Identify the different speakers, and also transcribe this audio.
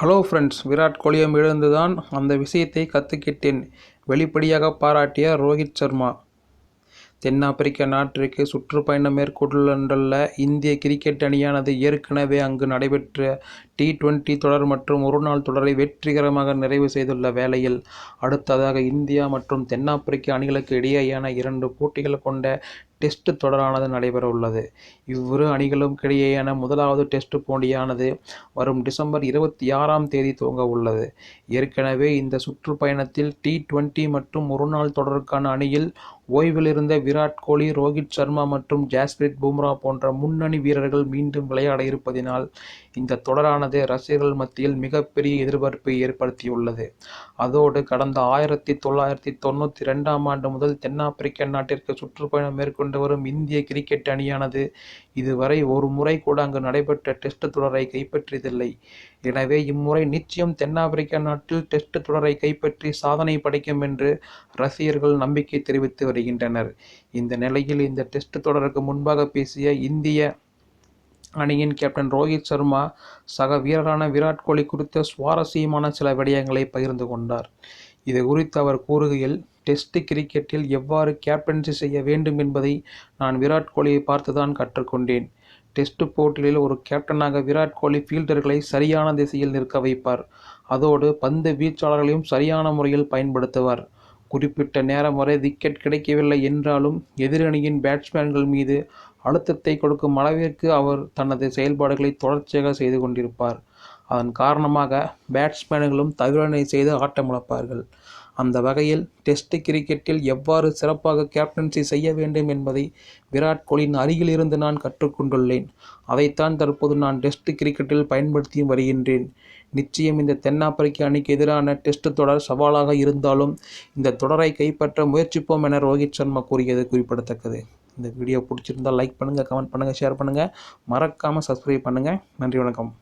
Speaker 1: Hello friends Virat கோலியம் இழந்துதான் அந்த விஷயத்தை கற்றுக்கிட்டேன் வெளிப்படையாக பாராட்டிய ரோஹித் சர்மா தென்னாப்பிரிக்க நாட்டிற்கு சுற்றுப்பயணம் மேற்கொண்டுள்ள இந்திய கிரிக்கெட் அணியானது ஏற்கனவே அங்கு நடைபெற்ற டி டுவெண்டி தொடர் மற்றும் ஒருநாள் தொடரை வெற்றிகரமாக நிறைவு செய்துள்ள வேளையில் அடுத்ததாக இந்தியா மற்றும் தென்னாப்பிரிக்க அணிகளுக்கு இடையேயான இரண்டு போட்டிகள் கொண்ட டெஸ்ட் தொடரானது நடைபெற உள்ளது. இவ்விரு அணிகளும் இடையேயான முதலாவது டெஸ்ட் போட்டியானது வரும் டிசம்பர் இருபத்தி ஆறாம் தேதி துவங்க உள்ளது. ஏற்கனவே இந்த சுற்றுப்பயணத்தில் டி டுவெண்ட்டி மற்றும் ஒருநாள் தொடருக்கான அணியில் ஓய்வில் இருந்த விராட் கோலி ரோஹித் சர்மா மற்றும் ஜாஸ்பிரித் பும்ரா போன்ற முன்னணி வீரர்கள் மீண்டும் விளையாட இருப்பதினால் இந்த தொடரானது ரசிகர்கள் மத்தியில் மிகப்பெரிய எதிர்பார்ப்பை ஏற்படுத்தியுள்ளது. அதோடு கடந்த ஆயிரத்தி தொள்ளாயிரத்தி தொண்ணூற்றி ரெண்டாம் ஆண்டு முதல் தென்னாப்பிரிக்க நாட்டிற்கு சுற்றுப்பயணம் மேற்கொண்டு வரும் இந்திய கிரிக்கெட் அணியானது இதுவரை ஒரு முறை கூட அங்கு நடைபெற்ற டெஸ்ட் தொடரை கைப்பற்றியதில்லை. எனவே இம்முறை நிச்சயம் தென்னாப்பிரிக்க நாட்டில் டெஸ்ட் தொடரை கைப்பற்றி சாதனை படைக்கும் என்று ரசிகர்கள் நம்பிக்கை தெரிவித்து வருகின்றனர். இந்த நிலையில் இந்த டெஸ்ட் தொடருக்கு முன்பாக பேசிய இந்திய அணியின் கேப்டன் ரோஹித் சர்மா சக வீரரான விராட் கோலி குறித்த சுவாரஸ்யமான சில விடயங்களை பகிர்ந்து கொண்டார். இது குறித்து அவர் கூறுகையில் டெஸ்ட் கிரிக்கெட்டில் எவ்வாறு கேப்டன்சி செய்ய வேண்டும் என்பதை நான் விராட் கோலியை பார்த்துதான் கற்றுக்கொண்டேன். டெஸ்ட் போட்டியில் ஒரு கேப்டனாக விராட் கோலி ஃபீல்டர்களை சரியான திசையில் நிற்க வைப்பார். அதோடு பந்து வீச்சாளர்களையும் சரியான முறையில் பயன்படுத்துவார். குறிப்பிட்ட நேரம் வரை விக்கெட் கிடைக்கவில்லை என்றாலும் எதிரணியின் பேட்ஸ்மேன்கள் மீது அழுத்தத்தை கொடுக்கும் அளவிற்கு அவர் தனது செயல்பாடுகளை தொடர்ச்சியாக செய்து கொண்டிருப்பார். அதன் காரணமாக பேட்ஸ்மேன்களும் தவிரனை செய்து ஆட்டமிழப்பார்கள். அந்த வகையில் டெஸ்ட் கிரிக்கெட்டில் எவ்வாறு சிறப்பாக கேப்டன்சி செய்ய வேண்டும் என்பதை விராட் கோலியின் அருகிலிருந்து நான் கற்றுக்கொண்டுள்ளேன். அதைத்தான் தற்போது நான் டெஸ்ட் கிரிக்கெட்டில் பயன்படுத்தியும் வருகின்றேன். நிச்சயம் இந்த தென்னாப்பிரிக்க அணிக்கு எதிரான டெஸ்ட் தொடர் சவாலாக இருந்தாலும் இந்த தொடரை கைப்பற்ற முயற்சிப்போம் என ரோஹித் சர்மா கூறியது குறிப்பிடத்தக்கது. இந்த வீடியோ பிடிச்சிருந்தால் லைக் பண்ணுங்கள் கமெண்ட் பண்ணுங்கள் ஷேர் பண்ணுங்கள் மறக்காமல் சப்ஸ்கிரைப் பண்ணுங்கள் நன்றி வணக்கம்.